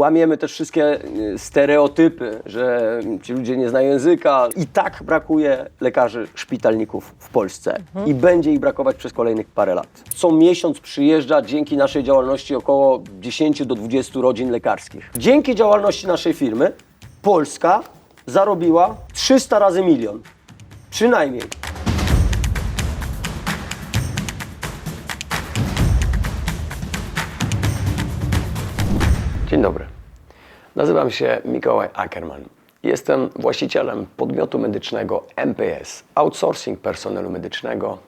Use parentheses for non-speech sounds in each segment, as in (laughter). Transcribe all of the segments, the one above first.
łamiemy też wszystkie y, stereotypy, że ci ludzie nie znają języka. I tak brakuje lekarzy szpitalników w Polsce i będzie ich brakować przez kolejnych parę lat. Co miesiąc przyjeżdża dzięki naszej działalności około 10 do 20 rodzin lekarskich. Dzięki działalności naszej firmy Polska zarobiła 300 razy milion. Przynajmniej. Dzień dobry. Nazywam się Mikołaj Ackerman. Jestem właścicielem podmiotu medycznego MPS, outsourcing personelu medycznego,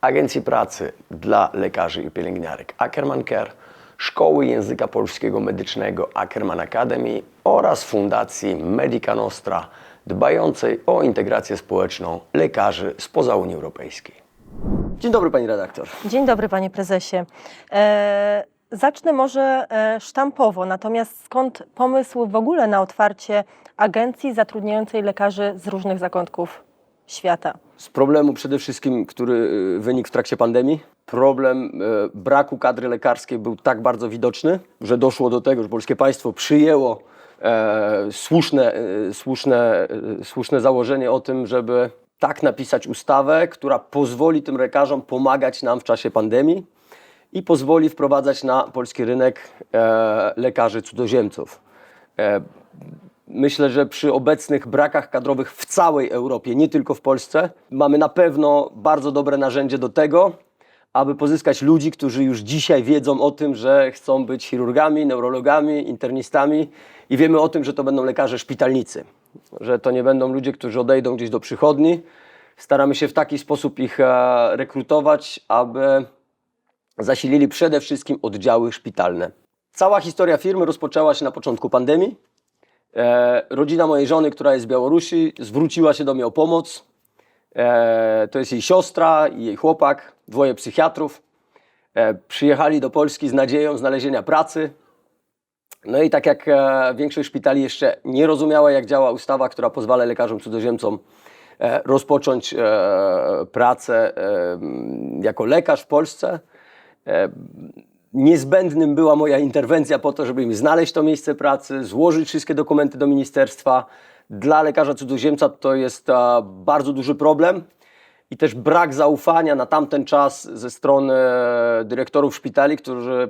agencji pracy dla lekarzy i pielęgniarek Ackerman Care, Szkoły Języka Polskiego Medycznego Ackerman Academy oraz Fundacji Medica Nostra, dbającej o integrację społeczną lekarzy spoza Unii Europejskiej. Dzień dobry, pani redaktor. Dzień dobry, panie prezesie. E, zacznę może e, sztampowo, natomiast skąd pomysł w ogóle na otwarcie agencji zatrudniającej lekarzy z różnych zakątków świata? z problemu przede wszystkim, który y, wynikł w trakcie pandemii. Problem y, braku kadry lekarskiej był tak bardzo widoczny, że doszło do tego, że polskie państwo przyjęło e, słuszne, e, słuszne, e, słuszne założenie o tym, żeby tak napisać ustawę, która pozwoli tym lekarzom pomagać nam w czasie pandemii i pozwoli wprowadzać na polski rynek e, lekarzy cudzoziemców. E, Myślę, że przy obecnych brakach kadrowych w całej Europie, nie tylko w Polsce, mamy na pewno bardzo dobre narzędzie do tego, aby pozyskać ludzi, którzy już dzisiaj wiedzą o tym, że chcą być chirurgami, neurologami, internistami i wiemy o tym, że to będą lekarze szpitalnicy, że to nie będą ludzie, którzy odejdą gdzieś do przychodni. Staramy się w taki sposób ich e, rekrutować, aby zasilili przede wszystkim oddziały szpitalne. Cała historia firmy rozpoczęła się na początku pandemii. E, rodzina mojej żony, która jest z Białorusi, zwróciła się do mnie o pomoc. E, to jest jej siostra i jej chłopak, dwoje psychiatrów. E, przyjechali do Polski z nadzieją znalezienia pracy. No i tak jak e, większość szpitali jeszcze nie rozumiała, jak działa ustawa, która pozwala lekarzom cudzoziemcom e, rozpocząć e, pracę e, jako lekarz w Polsce, niezbędnym była moja interwencja po to, żeby im znaleźć to miejsce pracy, złożyć wszystkie dokumenty do ministerstwa. Dla lekarza cudzoziemca to jest bardzo duży problem i też brak zaufania na tamten czas ze strony e, dyrektorów szpitali, którzy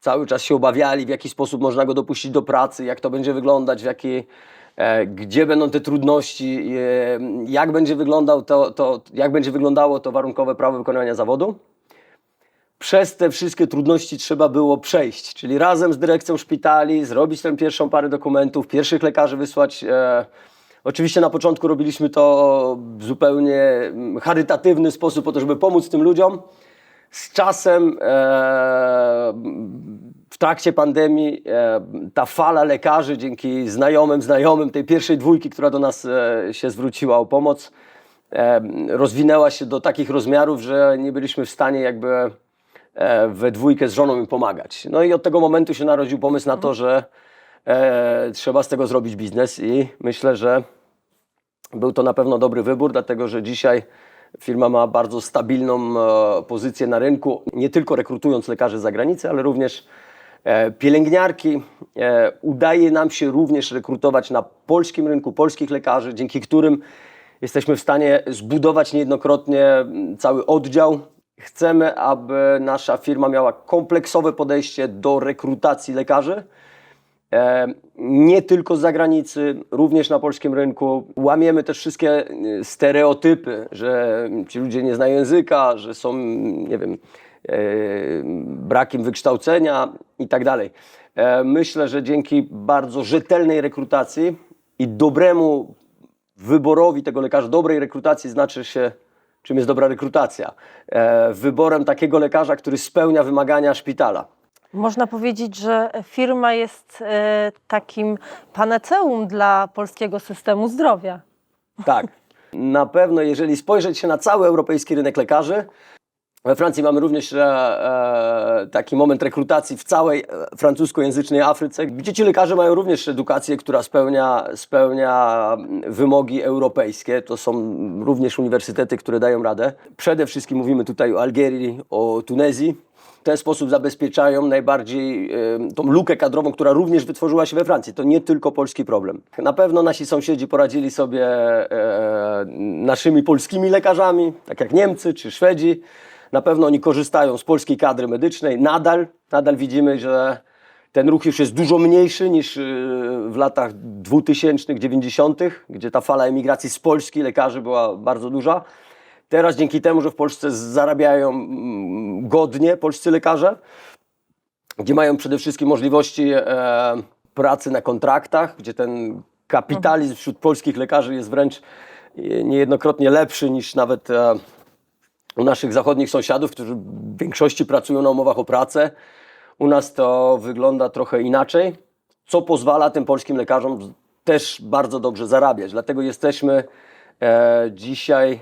cały czas się obawiali, w jaki sposób można go dopuścić do pracy, jak to będzie wyglądać, w jaki, e, gdzie będą te trudności, e, jak będzie, wyglądał to, to, jak będzie wyglądało to warunkowe prawo wykonywania zawodu przez te wszystkie trudności trzeba było przejść, czyli razem z dyrekcją szpitali zrobić tę pierwszą parę dokumentów, pierwszych lekarzy wysłać. E, oczywiście na początku robiliśmy to w zupełnie mm, charytatywny sposób, po to, żeby pomóc tym ludziom. Z czasem, e, w trakcie pandemii, e, ta fala lekarzy, dzięki znajomym, znajomym tej pierwszej dwójki, która do nas e, się zwróciła o pomoc, e, rozwinęła się do takich rozmiarów, że nie byliśmy w stanie jakby we dwójkę z żoną im pomagać. No i od tego momentu się narodził pomysł na to, że e, trzeba z tego zrobić biznes i myślę, że był to na pewno dobry wybór, dlatego że dzisiaj firma ma bardzo stabilną e, pozycję na rynku, nie tylko rekrutując lekarzy z zagranicy, ale również e, pielęgniarki. E, udaje nam się również rekrutować na polskim rynku polskich lekarzy, dzięki którym jesteśmy w stanie zbudować niejednokrotnie cały oddział. Chcemy, aby nasza firma miała kompleksowe podejście do rekrutacji lekarzy. E, nie tylko z zagranicy, również na polskim rynku. Łamiemy też wszystkie e, stereotypy, że ci ludzie nie znają języka, że są, nie wiem, e, brakiem wykształcenia i tak Myślę, że dzięki bardzo rzetelnej rekrutacji i dobremu wyborowi tego lekarza, dobrej rekrutacji znaczy się, czym jest dobra rekrutacja. E, Wyborem takiego lekarza, który spełnia wymagania szpitala. Można powiedzieć, że firma jest e, takim panaceum dla polskiego systemu zdrowia. Tak. Na pewno, jeżeli spojrzeć się na cały europejski rynek lekarzy, we Francji mamy również e, e, taki moment rekrutacji w całej e, francuskojęzycznej Afryce, gdzie ci lekarze mają również edukację, która spełnia, spełnia wymogi europejskie. To są również uniwersytety, które dają radę. Przede wszystkim mówimy tutaj o Algierii, o Tunezji. w ten sposób zabezpieczają najbardziej e, tą lukę kadrową, która również wytworzyła się we Francji. To nie tylko polski problem. Na pewno nasi sąsiedzi poradzili sobie e, naszymi polskimi lekarzami, tak jak Niemcy czy Szwedzi. Na pewno oni korzystają z polskiej kadry medycznej. Nadal, nadal widzimy, że ten ruch już jest dużo mniejszy niż y, w latach 2000, 90., gdzie ta fala emigracji z Polski lekarzy była bardzo duża. Teraz dzięki temu, że w Polsce zarabiają mm, godnie polscy lekarze, gdzie mają przede wszystkim możliwości e, pracy na kontraktach, gdzie ten kapitalizm wśród polskich lekarzy jest wręcz e, niejednokrotnie lepszy niż nawet e, u naszych zachodnich sąsiadów, którzy w większości pracują na umowach o pracę. U nas to wygląda trochę inaczej, co pozwala tym polskim lekarzom też bardzo dobrze zarabiać. Dlatego jesteśmy e, dzisiaj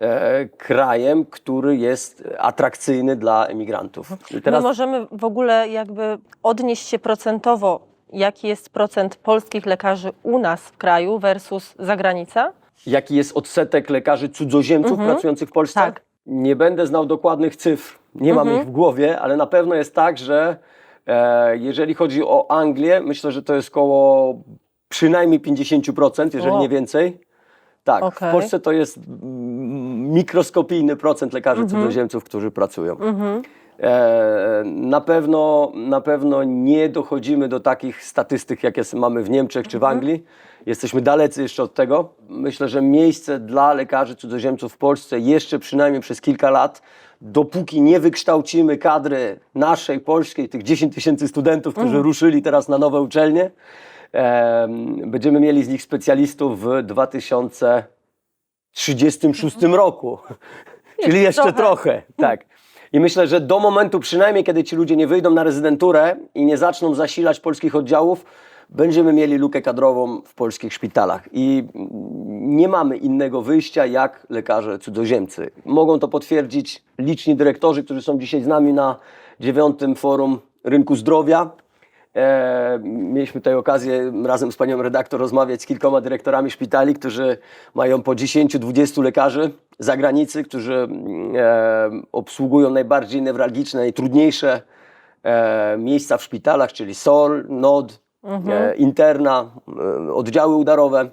e, krajem, który jest atrakcyjny dla emigrantów. I My możemy w ogóle jakby odnieść się procentowo, jaki jest procent polskich lekarzy u nas w kraju versus zagranica? jaki jest odsetek lekarzy cudzoziemców pracujących w Polsce? Tak. Nie będę znał dokładnych cyfr, nie mam ich w głowie, ale na pewno jest tak, że e, jeżeli chodzi o Anglię, myślę, że to jest koło przynajmniej 50%, jeżeli O. nie więcej. Tak, Okej. w Polsce to jest mikroskopijny procent lekarzy cudzoziemców, którzy pracują. E, na, pewno, na pewno nie dochodzimy do takich statystyk, jakie mamy w Niemczech czy w Anglii. Jesteśmy dalecy jeszcze od tego. Myślę, że miejsce dla lekarzy cudzoziemców w Polsce jeszcze przynajmniej przez kilka lat, dopóki nie wykształcimy kadry naszej, polskiej, tych 10 tysięcy studentów, którzy ruszyli teraz na nowe uczelnie, e, będziemy mieli z nich specjalistów w 2036 roku. Czyli jeszcze trochę. trochę, tak. I myślę, że do momentu przynajmniej, kiedy ci ludzie nie wyjdą na rezydenturę i nie zaczną zasilać polskich oddziałów, będziemy mieli lukę kadrową w polskich szpitalach. I nie mamy innego wyjścia jak lekarze cudzoziemcy. Mogą to potwierdzić liczni dyrektorzy, którzy są dzisiaj z nami na dziewiątym forum rynku zdrowia. E, mieliśmy tutaj okazję razem z panią redaktor rozmawiać z kilkoma dyrektorami szpitali, którzy mają po 10-20 lekarzy zagranicy, którzy mm, e, obsługują najbardziej newralgiczne, najtrudniejsze e, miejsca w szpitalach, czyli SOR, NOD, e, interna, e, oddziały udarowe.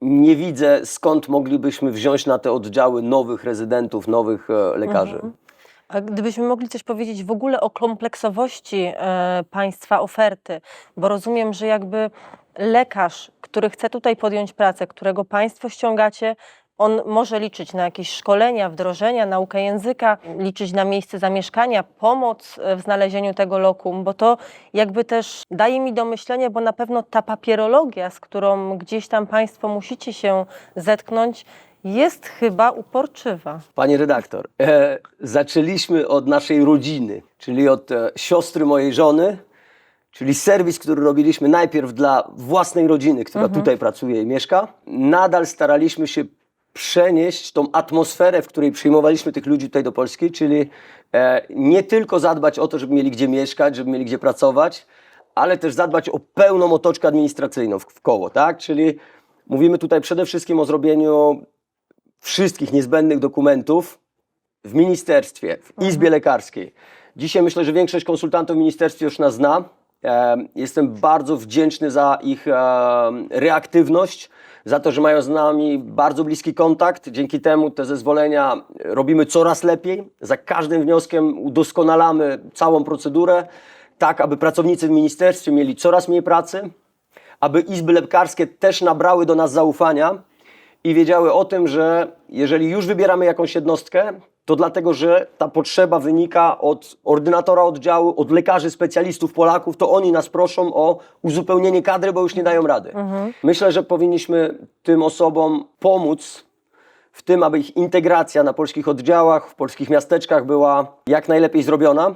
Nie widzę skąd moglibyśmy wziąć na te oddziały nowych rezydentów, nowych e, lekarzy. A gdybyśmy mogli coś powiedzieć w ogóle o kompleksowości e, państwa oferty, bo rozumiem, że jakby lekarz, który chce tutaj podjąć pracę, którego państwo ściągacie, on może liczyć na jakieś szkolenia, wdrożenia, naukę języka, liczyć na miejsce zamieszkania, pomoc e, w znalezieniu tego lokum, bo to jakby też daje mi do myślenia, bo na pewno ta papierologia, z którą gdzieś tam państwo musicie się zetknąć, jest chyba uporczywa. Pani redaktor, e, zaczęliśmy od naszej rodziny, czyli od e, siostry mojej żony, czyli serwis, który robiliśmy najpierw dla własnej rodziny, która tutaj pracuje i mieszka. Nadal staraliśmy się przenieść tą atmosferę, w której przyjmowaliśmy tych ludzi tutaj do Polski, czyli e, nie tylko zadbać o to, żeby mieli gdzie mieszkać, żeby mieli gdzie pracować, ale też zadbać o pełną otoczkę administracyjną w, w koło, tak? Czyli mówimy tutaj przede wszystkim o zrobieniu wszystkich niezbędnych dokumentów w ministerstwie, w izbie lekarskiej. Dzisiaj myślę, że większość konsultantów w ministerstwie już nas zna. E, Jestem bardzo wdzięczny za ich e, reaktywność, za to, że mają z nami bardzo bliski kontakt. Dzięki temu te zezwolenia robimy coraz lepiej. Za każdym wnioskiem udoskonalamy całą procedurę, tak aby pracownicy w ministerstwie mieli coraz mniej pracy, aby izby lekarskie też nabrały do nas zaufania i wiedziały o tym, że jeżeli już wybieramy jakąś jednostkę, to dlatego, że ta potrzeba wynika od ordynatora oddziału, od lekarzy, specjalistów, Polaków, to oni nas proszą o uzupełnienie kadry, bo już nie dają rady. Myślę, że powinniśmy tym osobom pomóc w tym, aby ich integracja na polskich oddziałach, w polskich miasteczkach była jak najlepiej zrobiona.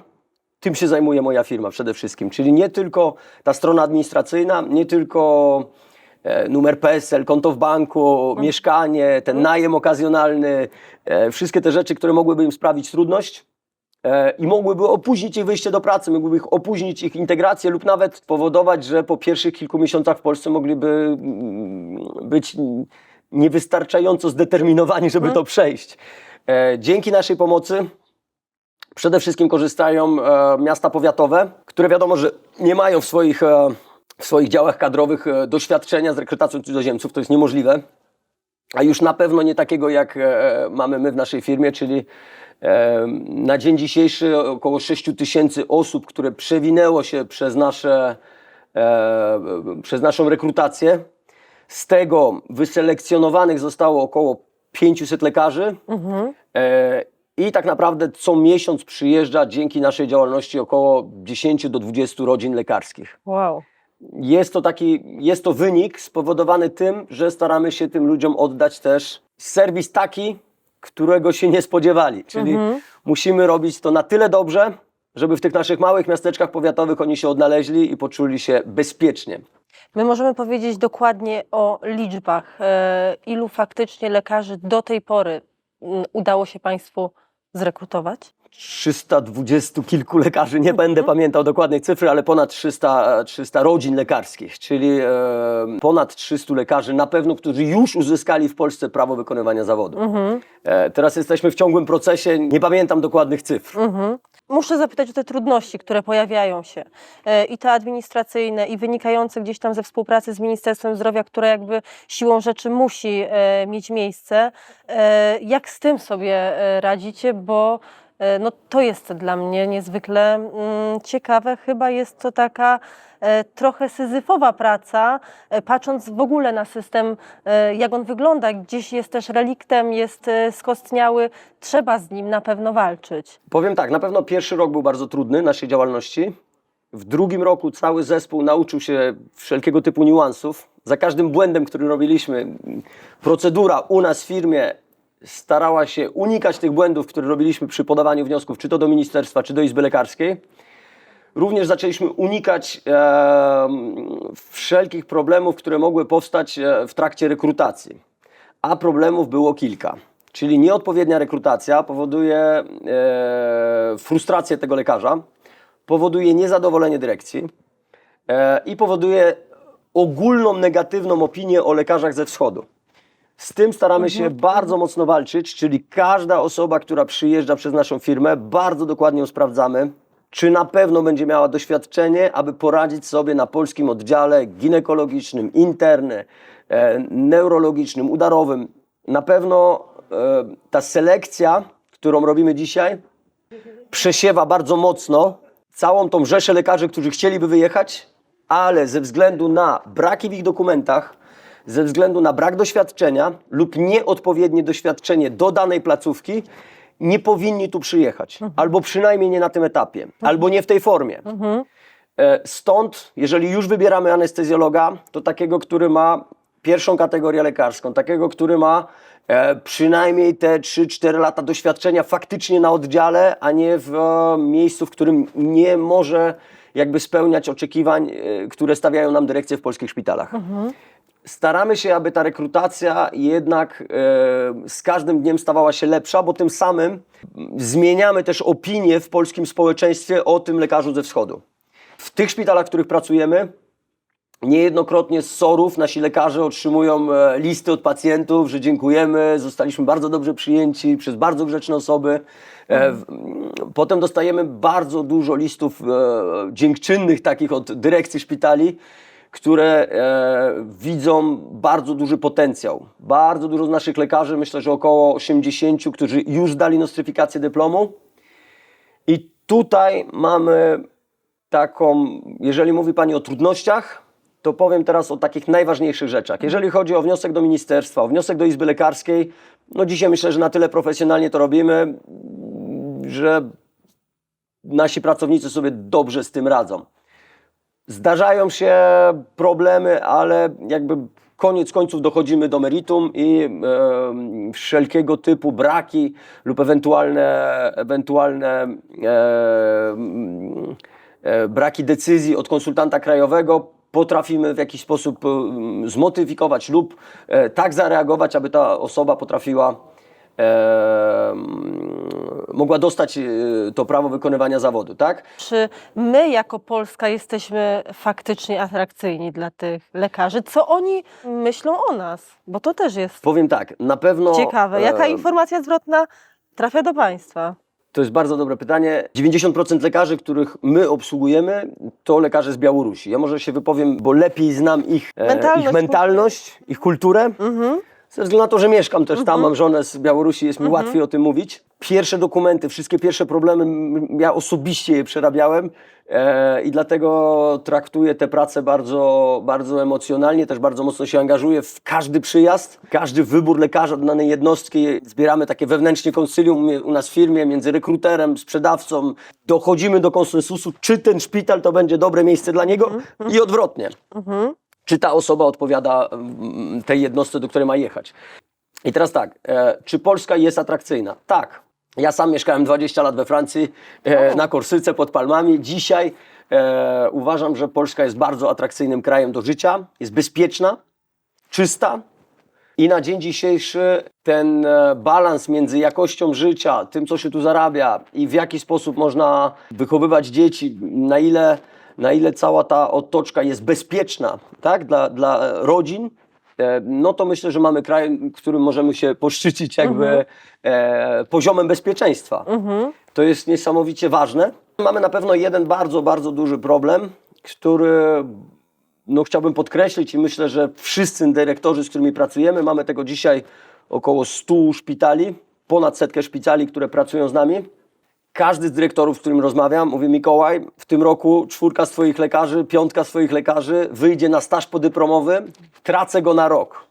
Tym się zajmuje moja firma przede wszystkim. Czyli nie tylko ta strona administracyjna, nie tylko e, numer PESEL, konto w banku, mieszkanie, ten najem okazjonalny, e, wszystkie te rzeczy, które mogłyby im sprawić trudność e, i mogłyby opóźnić ich wyjście do pracy, mogłyby ich opóźnić ich integrację lub nawet spowodować, że po pierwszych kilku miesiącach w Polsce mogliby mm, być mm, niewystarczająco zdeterminowani, żeby to przejść. E, Dzięki naszej pomocy Przede wszystkim korzystają e, miasta powiatowe, które wiadomo, że nie mają w swoich, e, w swoich działach kadrowych e, doświadczenia z rekrutacją cudzoziemców, to jest niemożliwe. A już na pewno nie takiego, jak e, mamy my w naszej firmie, czyli e, na dzień dzisiejszy około 6 tysięcy osób, które przewinęło się przez, nasze, e, przez naszą rekrutację. Z tego wyselekcjonowanych zostało około 500 lekarzy. E, I tak naprawdę co miesiąc przyjeżdża dzięki naszej działalności około 10 do 20 rodzin lekarskich. Wow. Jest to taki, jest to wynik spowodowany tym, że staramy się tym ludziom oddać też serwis taki, którego się nie spodziewali. Czyli musimy robić to na tyle dobrze, żeby w tych naszych małych miasteczkach powiatowych oni się odnaleźli i poczuli się bezpiecznie. My możemy powiedzieć dokładnie o liczbach, e, ilu faktycznie lekarzy do tej pory mm, udało się Państwu zrekrutować? 320 kilku lekarzy, nie będę pamiętał dokładnej cyfry, ale ponad 300, 300 rodzin lekarskich, czyli e, ponad 300 lekarzy na pewno, którzy już uzyskali w Polsce prawo wykonywania zawodu. E, teraz jesteśmy w ciągłym procesie, nie pamiętam dokładnych cyfr. Mhm. Muszę zapytać o te trudności, które pojawiają się e, i te administracyjne, i wynikające gdzieś tam ze współpracy z Ministerstwem Zdrowia, która jakby siłą rzeczy musi e, mieć miejsce. E, jak z tym sobie e, radzicie, bo no, to jest dla mnie niezwykle mm, ciekawe. Chyba jest to taka e, trochę syzyfowa praca, e, patrząc w ogóle na system, e, jak on wygląda. Gdzieś jest też reliktem, jest e, skostniały, trzeba z nim na pewno walczyć. Powiem tak, na pewno pierwszy rok był bardzo trudny naszej działalności. W drugim roku cały zespół nauczył się wszelkiego typu niuansów. Za każdym błędem, który robiliśmy, procedura u nas w firmie starała się unikać tych błędów, które robiliśmy przy podawaniu wniosków, czy to do ministerstwa, czy do Izby Lekarskiej. Również zaczęliśmy unikać e, wszelkich problemów, które mogły powstać e, w trakcie rekrutacji. A problemów było kilka. Czyli nieodpowiednia rekrutacja powoduje e, frustrację tego lekarza, powoduje niezadowolenie dyrekcji e, i powoduje ogólną negatywną opinię o lekarzach ze wschodu. Z tym staramy się bardzo mocno walczyć, czyli każda osoba, która przyjeżdża przez naszą firmę, bardzo dokładnie ją sprawdzamy, czy na pewno będzie miała doświadczenie, aby poradzić sobie na polskim oddziale ginekologicznym, interne, e, neurologicznym, udarowym. Na pewno e, ta selekcja, którą robimy dzisiaj, przesiewa bardzo mocno całą tą rzeszę lekarzy, którzy chcieliby wyjechać, ale ze względu na braki w ich dokumentach, ze względu na brak doświadczenia lub nieodpowiednie doświadczenie do danej placówki, nie powinni tu przyjechać. Albo przynajmniej nie na tym etapie, albo nie w tej formie. E, Stąd, jeżeli już wybieramy anestezjologa, to takiego, który ma pierwszą kategorię lekarską, takiego, który ma e, przynajmniej te 3-4 lata doświadczenia faktycznie na oddziale, a nie w e, miejscu, w którym nie może jakby spełniać oczekiwań, e, które stawiają nam dyrekcje w polskich szpitalach. Staramy się, aby ta rekrutacja jednak e, z każdym dniem stawała się lepsza, bo tym samym zmieniamy też opinię w polskim społeczeństwie o tym lekarzu ze wschodu. W tych szpitalach, w których pracujemy, niejednokrotnie z SOR-ów nasi lekarze otrzymują e, listy od pacjentów, że dziękujemy, zostaliśmy bardzo dobrze przyjęci przez bardzo grzeczne osoby. E, Potem dostajemy bardzo dużo listów e, dziękczynnych takich od dyrekcji szpitali, które e, widzą bardzo duży potencjał. Bardzo dużo z naszych lekarzy, myślę, że około 80, którzy już dali nostryfikację dyplomu. I tutaj mamy taką, jeżeli mówi Pani o trudnościach, to powiem teraz o takich najważniejszych rzeczach. Jeżeli chodzi o wniosek do ministerstwa, o wniosek do Izby Lekarskiej, no dzisiaj myślę, że na tyle profesjonalnie to robimy, że nasi pracownicy sobie dobrze z tym radzą. Zdarzają się problemy, ale jakby koniec końców dochodzimy do meritum i e, wszelkiego typu braki lub ewentualne, ewentualne e, e, braki decyzji od konsultanta krajowego potrafimy w jakiś sposób e, zmodyfikować lub e, tak zareagować, aby ta osoba potrafiła e, mogła dostać e, to prawo wykonywania zawodu, tak? Czy my jako Polska jesteśmy faktycznie atrakcyjni dla tych lekarzy? Co oni myślą o nas? Bo to też jest Powiem tak, na pewno. ciekawe. Jaka e, informacja zwrotna trafia do Państwa? To jest bardzo dobre pytanie. 90% lekarzy, których my obsługujemy, to lekarze z Białorusi. Ja może się wypowiem, bo lepiej znam ich e, Mentalność, ich, mentalność ich kulturę. Mhm. Ze względu na to, że mieszkam też tam, mam żonę z Białorusi, jest mi łatwiej o tym mówić. Pierwsze dokumenty, wszystkie pierwsze problemy, m- ja osobiście je przerabiałem e, i dlatego traktuję tę pracę bardzo, bardzo emocjonalnie, też bardzo mocno się angażuję w każdy przyjazd, każdy wybór lekarza do danej jednostki. Zbieramy takie wewnętrznie konsylium u nas w firmie między rekruterem, sprzedawcą. Dochodzimy do konsensusu, czy ten szpital to będzie dobre miejsce dla niego i odwrotnie czy ta osoba odpowiada mm, tej jednostce, do której ma jechać. I teraz tak, e, czy Polska jest atrakcyjna? Tak. Ja sam mieszkałem 20 lat we Francji, e, na Korsyce pod Palmami. Dzisiaj e, uważam, że Polska jest bardzo atrakcyjnym krajem do życia, jest bezpieczna, czysta. I na dzień dzisiejszy ten e, balans między jakością życia, tym co się tu zarabia i w jaki sposób można wychowywać dzieci, na ile, na ile cała ta otoczka jest bezpieczna tak, dla, dla rodzin, e, no to myślę, że mamy kraj, którym możemy się poszczycić jakby e, poziomem bezpieczeństwa. To jest niesamowicie ważne. Mamy na pewno jeden bardzo, bardzo duży problem, który no, chciałbym podkreślić i myślę, że wszyscy dyrektorzy, z którymi pracujemy, mamy tego dzisiaj około 100 szpitali, ponad setkę szpitali, które pracują z nami. Każdy z dyrektorów, z którym rozmawiam, mówi Mikołaj, w tym roku czwórka z Twoich lekarzy, piątka z Twoich lekarzy wyjdzie na staż podyplomowy, tracę go na rok.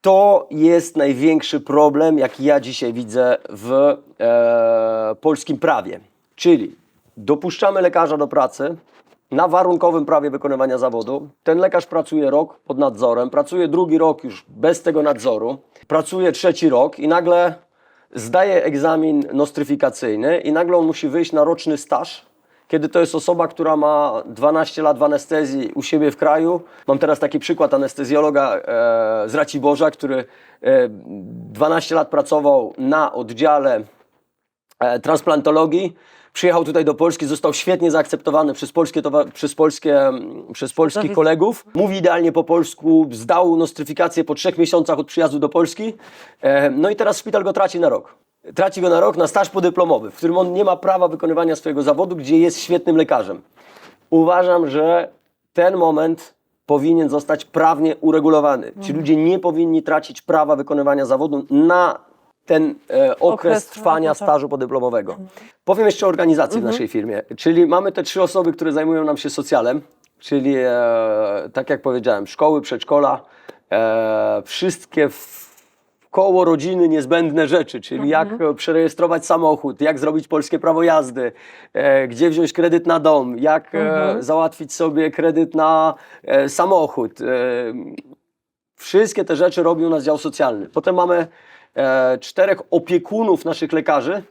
To jest największy problem, jaki ja dzisiaj widzę w e, polskim prawie. Czyli dopuszczamy lekarza do pracy na warunkowym prawie wykonywania zawodu. Ten lekarz pracuje rok pod nadzorem, pracuje drugi rok już bez tego nadzoru, pracuje trzeci rok i nagle zdaje egzamin nostryfikacyjny i nagle on musi wyjść na roczny staż kiedy to jest osoba, która ma 12 lat w anestezji u siebie w kraju. Mam teraz taki przykład anestezjologa e, z Raciborza, który e, 12 lat pracował na oddziale e, transplantologii. Przyjechał tutaj do Polski, został świetnie zaakceptowany przez, polskie towa- przez, polskie, przez polskich kolegów. Mówi idealnie po polsku, zdał nostryfikację po trzech miesiącach od przyjazdu do Polski. E, no i teraz szpital go traci na rok. Traci go na rok na staż podyplomowy, w którym on nie ma prawa wykonywania swojego zawodu, gdzie jest świetnym lekarzem. Uważam, że ten moment powinien zostać prawnie uregulowany. Ci ludzie nie powinni tracić prawa wykonywania zawodu na ten e, okres, Okres, trwania no tak. stażu podyplomowego. Powiem jeszcze o organizacji w naszej firmie. Czyli mamy te trzy osoby, które zajmują nam się socjalem, czyli e, tak jak powiedziałem, szkoły, przedszkola, e, wszystkie w koło rodziny niezbędne rzeczy, czyli jak e, przerejestrować samochód, jak zrobić polskie prawo jazdy, e, gdzie wziąć kredyt na dom, jak e, załatwić sobie kredyt na e, samochód. E, wszystkie te rzeczy robi u nas dział socjalny. Potem mamy e, czterech opiekunów naszych lekarzy.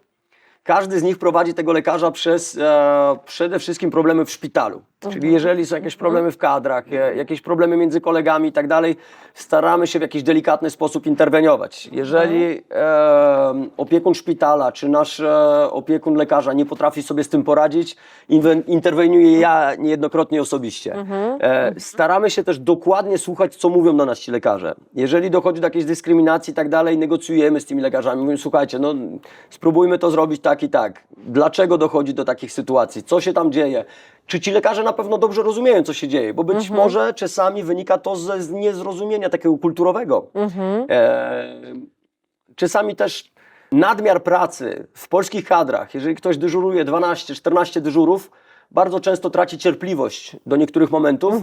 Każdy z nich prowadzi tego lekarza przez e, przede wszystkim problemy w szpitalu. Czyli jeżeli są jakieś problemy w kadrach, jakieś problemy między kolegami i tak dalej, staramy się w jakiś delikatny sposób interweniować. Jeżeli e, opiekun szpitala czy nasz e, opiekun lekarza nie potrafi sobie z tym poradzić, inwe- interweniuję ja niejednokrotnie osobiście. E, staramy się też dokładnie słuchać, co mówią do nas ci lekarze. Jeżeli dochodzi do jakiejś dyskryminacji i tak dalej, negocjujemy z tymi lekarzami. Mówimy, słuchajcie, no spróbujmy to zrobić tak i tak. Dlaczego dochodzi do takich sytuacji? Co się tam dzieje? Czy ci lekarze na pewno dobrze rozumieją, co się dzieje? Bo być może czasami wynika to ze z niezrozumienia takiego kulturowego. E, czasami też nadmiar pracy w polskich kadrach, jeżeli ktoś dyżuruje 12-14 dyżurów, bardzo często traci cierpliwość do niektórych momentów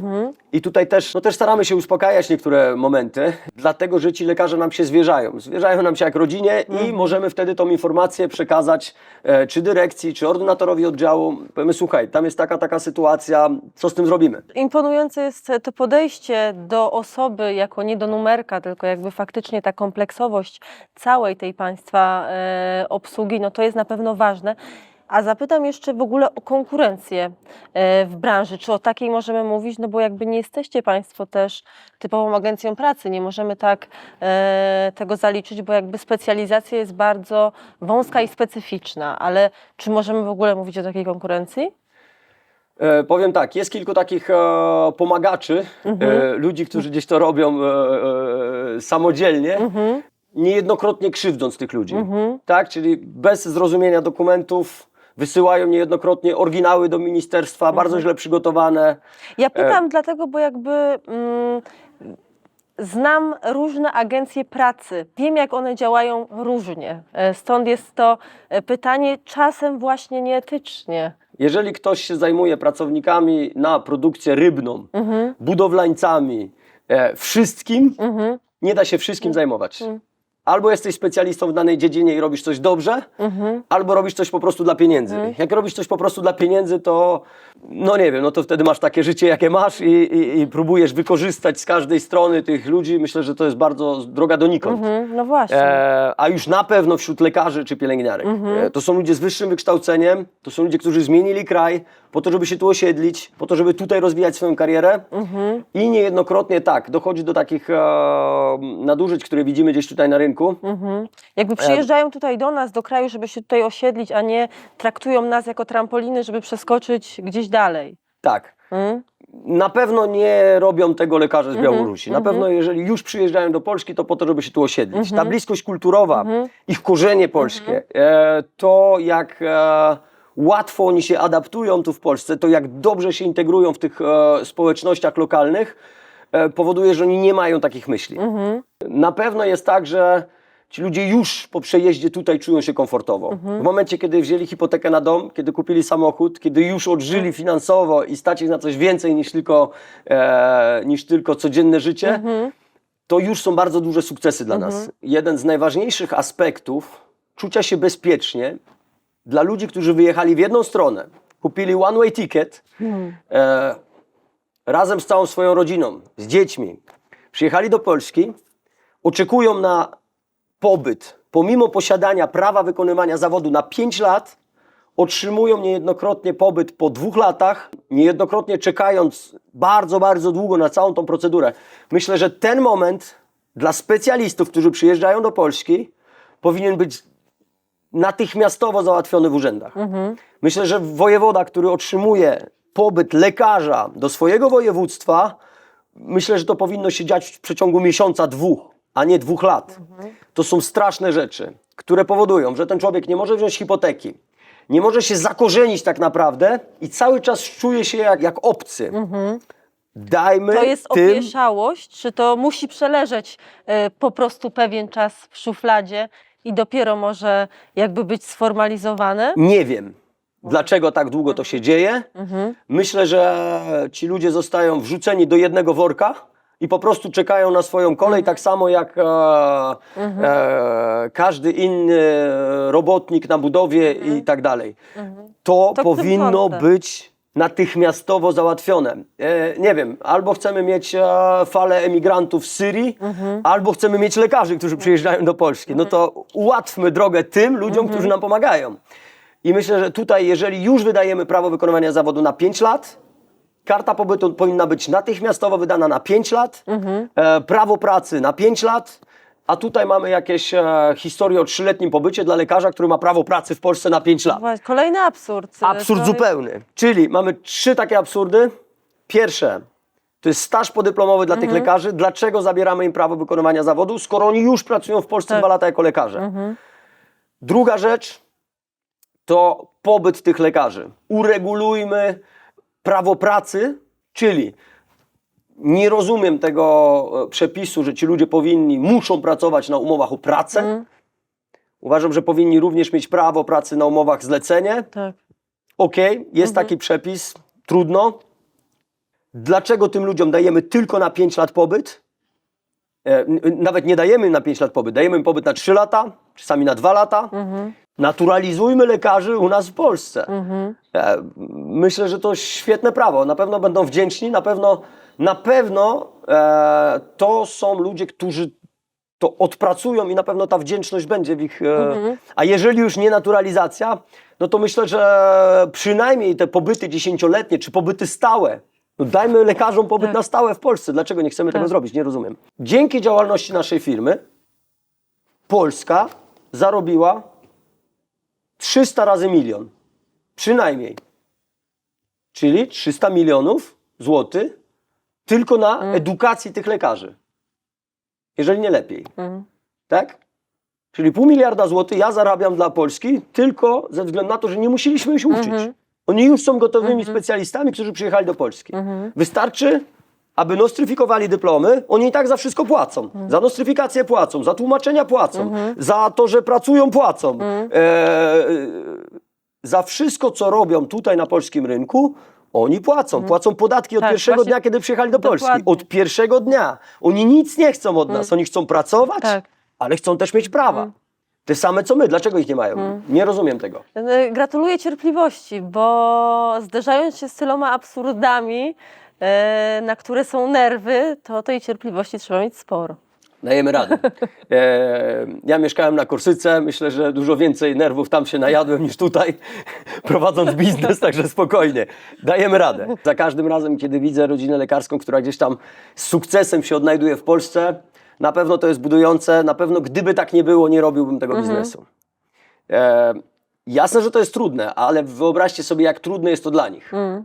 i tutaj też, no też staramy się uspokajać niektóre momenty, dlatego że ci lekarze nam się zwierzają. Zwierzają nam się jak rodzinie i możemy wtedy tą informację przekazać e, czy dyrekcji, czy ordynatorowi oddziału. Powiemy, słuchaj, tam jest taka, taka sytuacja, co z tym zrobimy? Imponujące jest to podejście do osoby jako nie do numerka, tylko jakby faktycznie ta kompleksowość całej tej państwa e, obsługi, no to jest na pewno ważne. A zapytam jeszcze w ogóle o konkurencję e, w branży. Czy o takiej możemy mówić? No bo jakby nie jesteście Państwo też typową agencją pracy, nie możemy tak e, tego zaliczyć, bo jakby specjalizacja jest bardzo wąska i specyficzna. Ale czy możemy w ogóle mówić o takiej konkurencji? E, powiem tak, jest kilku takich e, pomagaczy, e, ludzi, którzy gdzieś to robią e, samodzielnie. niejednokrotnie krzywdząc tych ludzi. Mhm. Tak? Czyli bez zrozumienia dokumentów wysyłają niejednokrotnie oryginały do ministerstwa, Mhm. bardzo źle przygotowane. Ja pytam dlatego, bo jakby mm, znam różne agencje pracy. Wiem, jak one działają różnie. E, Stąd jest to e, pytanie czasem właśnie nieetycznie. Jeżeli ktoś się zajmuje pracownikami na produkcję rybną, Mhm. budowlańcami, e, wszystkim, Mhm. nie da się wszystkim zajmować. Mhm. Albo jesteś specjalistą w danej dziedzinie i robisz coś dobrze, Mhm. albo robisz coś po prostu dla pieniędzy. Jak robisz coś po prostu dla pieniędzy, to no nie wiem, no to wtedy masz takie życie, jakie masz i, i, i próbujesz wykorzystać z każdej strony tych ludzi. Myślę, że to jest bardzo droga donikąd. Mhm. No właśnie. E, a już na pewno wśród lekarzy czy pielęgniarek. E, to są ludzie z wyższym wykształceniem, to są ludzie, którzy zmienili kraj po to, żeby się tu osiedlić, po to, żeby tutaj rozwijać swoją karierę. I niejednokrotnie tak, dochodzi do takich e, nadużyć, które widzimy gdzieś tutaj na rynku. Mhm. Jakby przyjeżdżają tutaj do nas, do kraju, żeby się tutaj osiedlić, a nie traktują nas jako trampoliny, żeby przeskoczyć gdzieś dalej. Tak. Mm? Na pewno nie robią tego lekarze z Mhm, Białorusi. Na pewno, jeżeli już przyjeżdżają do Polski, to po to, żeby się tu osiedlić. Mhm. Ta bliskość kulturowa, ich korzenie polskie, e, to jak e, łatwo oni się adaptują tu w Polsce, to jak dobrze się integrują w tych e, społecznościach lokalnych, powoduje, że oni nie mają takich myśli. Mhm. Na pewno jest tak, że ci ludzie już po przejeździe tutaj czują się komfortowo. W momencie, kiedy wzięli hipotekę na dom, kiedy kupili samochód, kiedy już odżyli finansowo i stać ich na coś więcej niż tylko, e, niż tylko codzienne życie, to już są bardzo duże sukcesy dla nas. Jeden z najważniejszych aspektów czucia się bezpiecznie dla ludzi, którzy wyjechali w jedną stronę, kupili one-way ticket, e, razem z całą swoją rodziną, z dziećmi, przyjechali do Polski, oczekują na pobyt, pomimo posiadania prawa wykonywania zawodu na 5 lat, otrzymują niejednokrotnie pobyt po dwóch latach, niejednokrotnie czekając bardzo, bardzo długo na całą tą procedurę. Myślę, że ten moment dla specjalistów, którzy przyjeżdżają do Polski, powinien być natychmiastowo załatwiony w urzędach. Myślę, że wojewoda, który otrzymuje pobyt lekarza do swojego województwa, myślę, że to powinno się dziać w przeciągu miesiąca, dwóch, a nie dwóch lat. To są straszne rzeczy, które powodują, że ten człowiek nie może wziąć hipoteki, nie może się zakorzenić tak naprawdę i cały czas czuje się jak, jak obcy. Dajmy To jest tym opieszałość, czy to musi przeleżeć e, po prostu pewien czas w szufladzie i dopiero może jakby być sformalizowane? Nie wiem, dlaczego tak długo to się dzieje. Myślę, że ci ludzie zostają wrzuceni do jednego worka i po prostu czekają na swoją kolej, tak samo jak e, e, każdy inny robotnik na budowie i tak dalej. To, To powinno być natychmiastowo załatwione. E, nie wiem, albo chcemy mieć e, falę emigrantów z Syrii, albo chcemy mieć lekarzy, którzy przyjeżdżają do Polski. No to ułatwmy drogę tym ludziom, którzy nam pomagają. I myślę, że tutaj, jeżeli już wydajemy prawo wykonywania zawodu na 5 lat, karta pobytu powinna być natychmiastowo wydana na 5 lat, e, prawo pracy na 5 lat, a tutaj mamy jakieś e, historie o trzyletnim pobycie dla lekarza, który ma prawo pracy w Polsce na 5 lat. Właśnie, Kolejny absurd. Absurd To- zupełny. Czyli mamy trzy takie absurdy. Pierwsze, to jest staż podyplomowy dla tych lekarzy. Dlaczego zabieramy im prawo wykonywania zawodu, skoro oni już pracują w Polsce Tak. dwa lata jako lekarze? Druga rzecz to pobyt tych lekarzy. Uregulujmy prawo pracy, czyli nie rozumiem tego e, przepisu, że ci ludzie powinni, muszą pracować na umowach o pracę. Uważam, że powinni również mieć prawo pracy na umowach zlecenie. Tak. Okej, jest taki przepis, trudno. Dlaczego tym ludziom dajemy tylko na 5 lat pobyt? E, nawet nie dajemy na 5 lat pobyt, dajemy pobyt na 3 lata, czasami na 2 lata. Naturalizujmy lekarzy u nas w Polsce. E, myślę, że to świetne prawo. Na pewno będą wdzięczni, na pewno, na pewno e, to są ludzie, którzy to odpracują i na pewno ta wdzięczność będzie w ich. E, A jeżeli już nie naturalizacja, no to myślę, że przynajmniej te pobyty dziesięcioletnie czy pobyty stałe. No dajmy lekarzom pobyt Tak. na stałe w Polsce. Dlaczego nie chcemy tego Tak. zrobić? Nie rozumiem. Dzięki działalności naszej firmy Polska zarobiła 300 razy milion. Przynajmniej. Czyli 300 milionów złotych tylko na Mm. edukacji tych lekarzy. Jeżeli nie lepiej. Mhm. Tak? Czyli pół miliarda złotych ja zarabiam dla Polski tylko ze względu na to, że nie musieliśmy się uczyć. Mhm. Oni już są gotowymi specjalistami, którzy przyjechali do Polski. Mhm. Wystarczy, aby nostryfikowali dyplomy, oni i tak za wszystko płacą. Za nostryfikację płacą, za tłumaczenia płacą, za to, że pracują płacą. Mhm. E, za wszystko, co robią tutaj na polskim rynku, oni płacą. Płacą podatki od Tak, pierwszego właśnie- dnia, kiedy przyjechali do Polski. Dokładnie. Od pierwszego dnia. Oni nic nie chcą od nas. Oni chcą pracować, Tak. ale chcą też mieć prawa. Te same co my. Dlaczego ich nie mają? Nie rozumiem tego. E, Gratuluję cierpliwości, bo zderzając się z tyloma absurdami, e, na które są nerwy, to tej cierpliwości trzeba mieć sporo. Dajemy radę. (laughs) E, ja mieszkałem na Korsyce. Myślę, że dużo więcej nerwów tam się najadłem niż tutaj, (laughs) prowadząc biznes, także spokojnie. Dajemy radę. Za każdym razem, kiedy widzę rodzinę lekarską, która gdzieś tam z sukcesem się odnajduje w Polsce, na pewno to jest budujące. Na pewno, gdyby tak nie było, nie robiłbym tego biznesu. E, jasne, że to jest trudne, ale wyobraźcie sobie, jak trudne jest to dla nich. Mm.